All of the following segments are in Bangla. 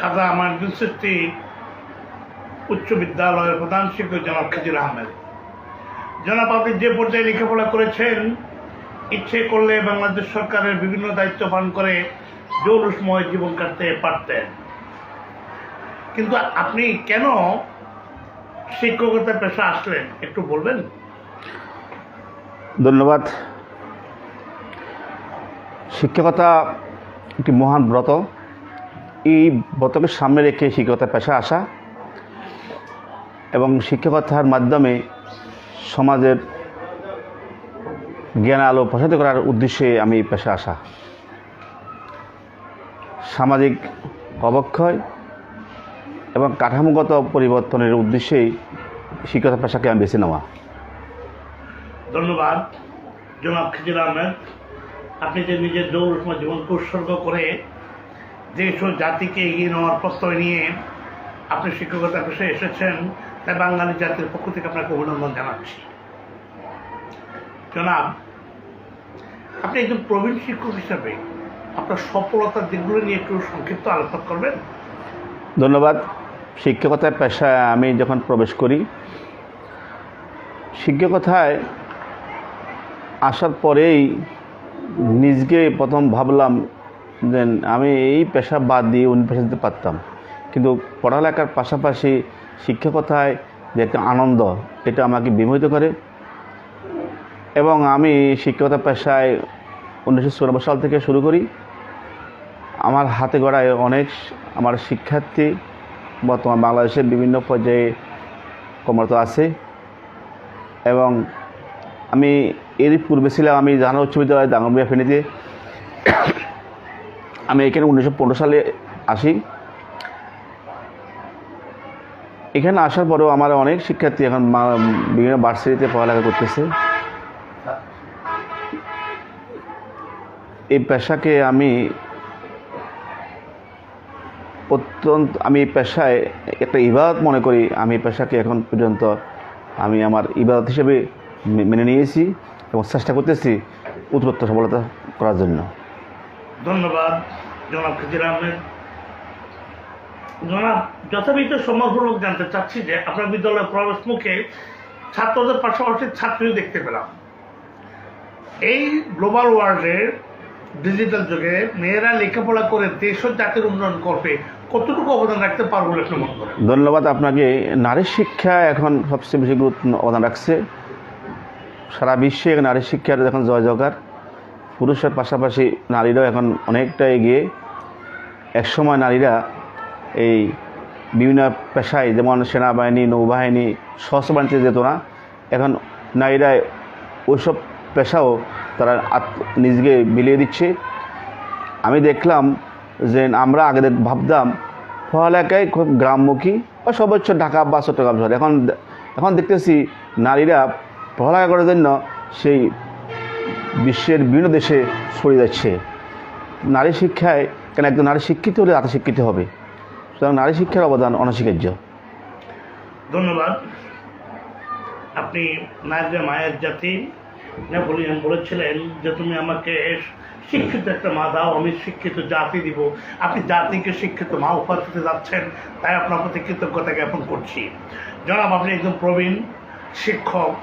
খাজা আমানুদ্দিন সৃষ্টি উচ্চ বিদ্যালয়ের প্রধান শিক্ষক জনাব খিজির আহমেদ। জনাব, আপনি যে পর্যায়ে লেখাপড়া করেছেন, ইচ্ছে করলে বাংলাদেশ সরকারের বিভিন্ন দায়িত্ব পালন করে জৌলুসময় জীবন কাটতে পারতেন। কিন্তু আপনি কেন শিক্ষকতার পেশা আসলেন? একটু বলবেন? ধন্যবাদ। শিক্ষকতা একটি মহান ব্রত। এই ব্রতকে সামনে রেখে শিক্ষকতা পেশা আসা এবং শিক্ষকতার মাধ্যমে সমাজের জ্ঞান আলো প্রসারিত করার উদ্দেশ্যে আমি পেশা আসা। সামাজিক অবক্ষয় এবং কাঠামোগত পরিবর্তনের উদ্দেশ্যেই শিক্ষকতা পেশাকে আমি বেছে নেওয়া। ধন্যবাদ, জনাব খিজির আহমেদ। আপনি যে নিজের জৌলুসময় জীবনকে উৎসর্গ করে দেশ ও জাতিকে এগিয়ে নেওয়ার প্রত্যয় নিয়ে আপনি শিক্ষকতা পেশায় এসেছেন, তাই বাঙালি জাতির পক্ষ থেকে আপনাকে অভিনন্দন জানাচ্ছি। জনাব, আপনি একজন প্রবীণ শিক্ষক হিসাবে আপনার সফলতার দিকগুলো নিয়ে একটু সংক্ষিপ্ত আলোচনা করবেন? ধন্যবাদ। শিক্ষকতার পেশায় আমি যখন প্রবেশ করি, শিক্ষকতায় আসার পরেই নিজকে প্রথম ভাবলাম যে আমি এই পেশা বাদ দিয়ে অন্য পেশা দিতে পারতাম। কিন্তু পড়ালেখার পাশাপাশি শিক্ষকতায় যে একটা আনন্দ, এটা আমাকে বিমোহিত করে। এবং আমি শিক্ষকতা পেশায় উনিশশো চুরানব্বই সাল থেকে শুরু করি। আমার হাতে গড়ায় অনেক আমার শিক্ষার্থী, বর্তমান বাংলাদেশের বিভিন্ন পর্যায়ে কর্মরত আছে। এবং আমি এর পূর্বে ছিলাম, আমি জাহান উচ্চ বিদ্যালয় দাঙ্গবিয়া ফেনীতে। আমি এখানে উনিশশো পনেরো সালে আসি। এখানে আসার পরেও আমার অনেক শিক্ষার্থী এখন বিভিন্ন ভার্সিটিতে পড়ালেখা করতেছে। এই পেশাকে আমি অত্যন্ত, আমি পেশায় একটা ইবাদত মনে করি। আমি পেশাকে এখন পর্যন্ত আমি আমার ইবাদত হিসেবে মেনে নিয়েছি এবং চেষ্টা করতেছি উত্তরোত্তর সফলতা করার জন্য। ধন্যবাদ, জনাব খিজির আহমেদ। জনাব, যথাবিধ সম্মানপূর্বক জানতে চাচ্ছি যে আপনার বিদ্যালয়ের প্রবেশ মুখে ছাত্রদের পাশাপাশি ছাত্রীও দেখতে পেলাম। এই গ্লোবাল ওয়ার্ল্ডের ডিজিটাল যুগে মেয়েরা লেখাপড়া করে দেশ ও জাতির উন্নয়ন করবে কতটুকু অবদান রাখতে পারব বলে মনে করেন? ধন্যবাদ, আপনাকে নারী শিক্ষা এখন সবচেয়ে বেশি গুরুত্ব অবদান রাখছে। সারা বিশ্বে নারী শিক্ষার এখন জয় জয়কার। পুরুষের পাশাপাশি নারীরাও এখন অনেকটা এগিয়ে একসময় নারীরা এই বিভিন্ন পেশায়, যেমন সেনাবাহিনী, নৌবাহিনী, সশস্ত্র বাহিনীতে যেত না, এখন নারীরা ওইসব পেশাও তারা নিজেকে বিলিয়ে দিচ্ছে। আমি দেখলাম যে আমরা আগে দেখ- ভাবতাম, পড়ালেখায় খুব গ্রামমুখী বা সর্বোচ্চ ঢাকা বা চট্টগ্রাম শহর। এখন এখন দেখতেছি নারীরা পড়ালেখা করার জন্য সেই বিশ্বের বিভিন্ন দেশে ছড়িয়ে যাচ্ছে। নারী শিক্ষায় কেন একজন নারী শিক্ষিত হলে আত্ম শিক্ষিত হবে? সুতরাং নারী শিক্ষার অবদান অনস্বীকার্য। ধন্যবাদ। আপনি নারীরা মায়ের জাতি, নেপোলিয়ন বলেছিলেন যে তুমি আমাকে শিক্ষিত একটা মা দাও, আমি শিক্ষিত জাতি দিব। আপনি জাতিকে শিক্ষিত মা উপহার যাচ্ছেন, তাই আপনার প্রতি কৃতজ্ঞতা জ্ঞাপন করছি। জনাব, আপনি একজন প্রবীণ শিক্ষক,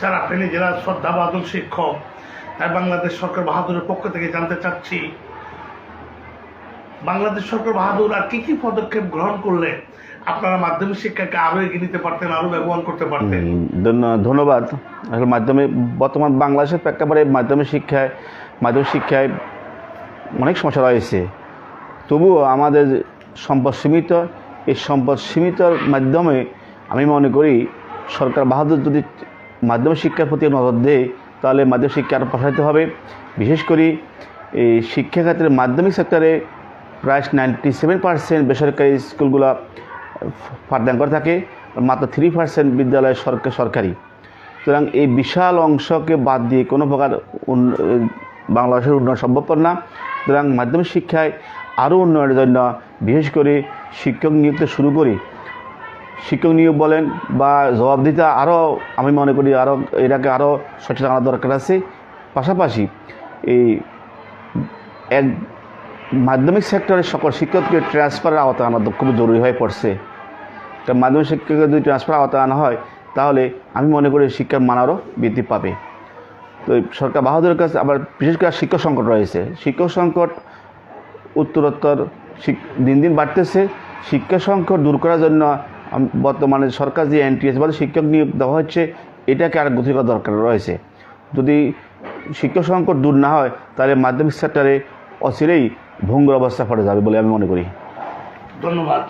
সারা ফেনী জেলার শ্রদ্ধাবাদন শিক্ষক। তাই বাংলাদেশ সরকার বাহাদুরের পক্ষ থেকে জানতে চাচ্ছি, বাংলাদেশ সরকার বাহাদুর আর কি কি পদক্ষেপ গ্রহণ করলে আপনারা মাধ্যমিক শিক্ষাকে আরও এগিয়ে নিতে পারতেন আরও ব্যবহার করতে পারতেন? ধন্য- ধন্যবাদ। আসলে মাধ্যমে বর্তমান বাংলাদেশের প্রেক্ষাপটে মাধ্যমিক শিক্ষায় মাধ্যমিক শিক্ষায় অনেক সমস্যা রয়েছে। তবুও আমাদের সম্পদ সীমিত, এই সম্পদ সীমিতর মাধ্যমে আমি মনে করি সরকার বাহাদুর যদি মাধ্যমিক শিক্ষার প্রতি নজর দেয় তাহলে মাধ্যমিক শিক্ষা আরও প্রসারিত হবে। বিশেষ করে এই শিক্ষাক্ষেত্রে মাধ্যমিক সেক্টরে প্রায় নাইনটি সেভেন পার্সেন্ট বেসরকারি স্কুলগুলো পাঠদান করে থাকে, মাত্র থ্রি পার্সেন্ট বিদ্যালয় সরকার সরকারি। সুতরাং এই বিশাল অংশকে বাদ দিয়ে কোনো প্রকার বাংলাদেশের উন্নয়ন সম্ভবপর না। সুতরাং মাধ্যমিক শিক্ষায় আরও উন্নয়নের জন্য বিশেষ করে শিক্ষক নিয়োগ শুরু করি শিক্ষক নিয়োগ বলেন বা জবাবদিহিতা আরও আমি মনে করি আরও এটাকে আরও সচেতন আনার দরকার আছে। পাশাপাশি এই এক মাধ্যমিক সেক্টরের সকল শিক্ষককে ট্রান্সফারের আওতায় আনা খুব জরুরি হয়ে পড়ছে। তা মাধ্যমিক শিক্ষককে যদি ট্রান্সফার আওতায় আনা হয়, তাহলে আমি মনে করি শিক্ষার মানারও বৃদ্ধি পাবে। তো সরকার বাহাদুরের কাছে আবার বিশেষ করে শিক্ষক সংকট রয়েছে। শিক্ষক সংকট উত্তরোত্তর দিন দিন বাড়তেছে। শিক্ষা সংকট দূর করার জন্য বর্তমানে সরকার যে এনটিএস বলে, শিক্ষক নিয়োগ দেওয়া হচ্ছে, এটাকে আর গতি করা দরকার রয়েছে। যদি শিক্ষক সংকট দূর না হয়, তাহলে মাধ্যমিক সেক্টরে অচিরেই ভঙ্গুর অবস্থা পড়ে যাবে বলে আমি মনে করি। ধন্যবাদ।